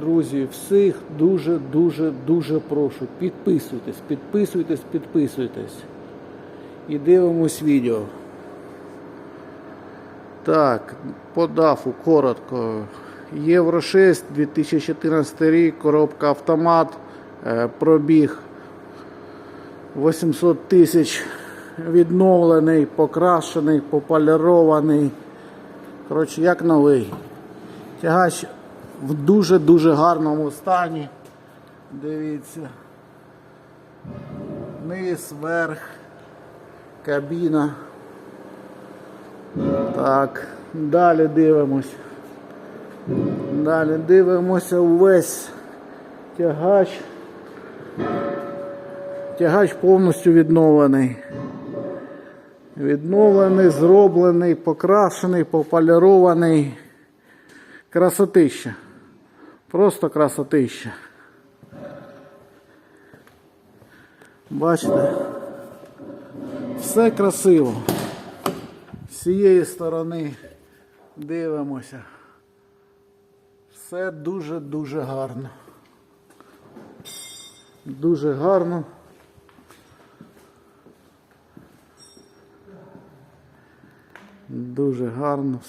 Друзі, всіх дуже, дуже, дуже прошу. Підписуйтесь, підписуйтесь, підписуйтесь. І дивимось відео. Так, по дафу коротко. Євро 6, 2014 рік, коробка автомат, е, пробіг 800 тисяч відновлений, покрашений, пополірований. Коротше, як новий. Тягач в дуже-дуже гарному стані. Дивіться. Низ, верх, кабіна. Так, далі дивимось. Далі дивимося увесь тягач. Тягач повністю відновлений. Відновлений, зроблений, покрашений, пополірований. Красотища. Просто красотища. Бачите? Все красиво. З цієї сторони дивимося. Все дуже-дуже гарно. Дуже гарно. Дуже гарно.